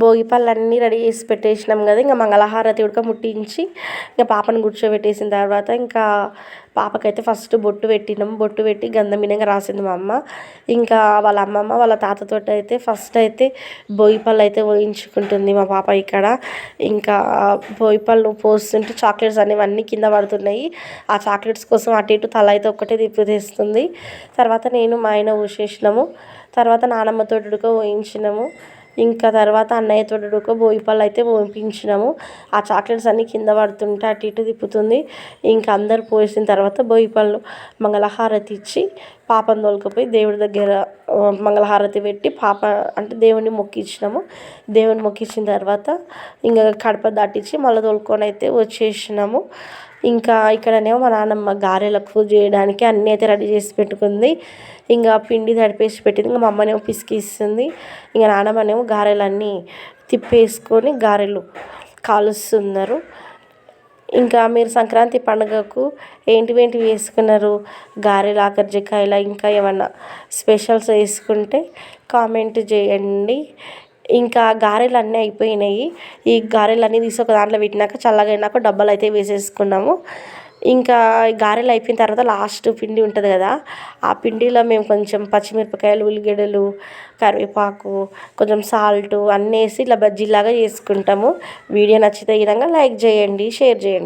భోగి పళ్ళన్నీ రెడీ చేసి పెట్టేసినాం కదా. ఇంకా మంగళహారతి ఉడక ముట్టించి ఇంకా పాపను కూర్చోబెట్టేసిన తర్వాత ఇంకా పాపకైతే ఫస్ట్ బొట్టు పెట్టినాం. బొట్టు పెట్టి గంధం వినంగా రాసింది మా అమ్మ. ఇంకా వాళ్ళ అమ్మమ్మ వాళ్ళ తాతతో అయితే ఫస్ట్ అయితే భోగిపళ్ళు అయితే పోయించుకుంటుంది మా పాప ఇక్కడ. ఇంకా భోగిపళ్ళు పోస్తుంటే చాక్లెట్స్ అనేవి అన్నీ కింద పడుతున్నాయి. ఆ చాక్లెట్స్ కోసం అటు ఇటు తల అయితే ఒక్కటే తిప్పి తీస్తుంది. తర్వాత నేను మా ఆయన ఊసేసినాము. తర్వాత నానమ్మతో ఉడక పోయించినాము. ఇంకా తర్వాత అన్నయ్యతో ఉడక భోగిపళ్ళు అయితే పోయించినాము ఆ చాక్లెట్స్ అన్నీ కింద పడుతుంటే అటు ఇటు తిప్పుతుంది. ఇంకా అందరు పోసిన తర్వాత భోగిపళ్ళు మంగళహారతి ఇచ్చి పాపను తోలుకుపోయి దేవుడి దగ్గర మంగళహారతి పెట్టి పాప అంటే దేవుడిని మొక్కించినాము దేవుడిని మొక్కించిన తర్వాత ఇంకా కడప దాటించి మళ్ళీ తోలుకొని అయితే వచ్చేసినాము. ఇంకా ఇక్కడనేమో మా నాన్నమ్మ గారెలకు చేయడానికి అన్నీ అయితే రెడీ చేసి పెట్టుకుంది. ఇంకా పిండి తడిపేసి పెట్టింది. ఇంకా మా అమ్మనేమో పిసికిస్తుంది ఇంకా నాన్నమ్మనేమో గారెలన్నీ తిప్పేసుకొని గారెలు కాలుస్తున్నారు. ఇంకా మీరు సంక్రాంతి పండుగకు ఏంటివి ఏంటివి వేసుకున్నారు? గారెలు కజ్జికాయలు ఇంకా ఏమన్నా స్పెషల్స్ వేసుకుంటే కామెంట్ చేయండి. ఇంకా గారెలు అన్నీ అయిపోయినాయి. ఈ గారెలు అన్నీ తీసి ఒక దాంట్లో పెట్టినాక చల్లగా అయినాక డబ్బాలు అయితే వేసేసుకున్నాము. ఇంకా గారెలు అయిపోయిన తర్వాత లాస్ట్ పిండి ఉంటుంది కదా ఆ పిండిలో మేము కొంచెం పచ్చిమిరపకాయలు ఉల్లిగడ్డలు కరివేపాకు కొంచెం సాల్ట్ అన్నీ వేసి ఇలా బజ్జీలాగా చేసుకుంటాము. వీడియో నచ్చితే ఈ విధంగా లైక్ చేయండి షేర్ చేయండి.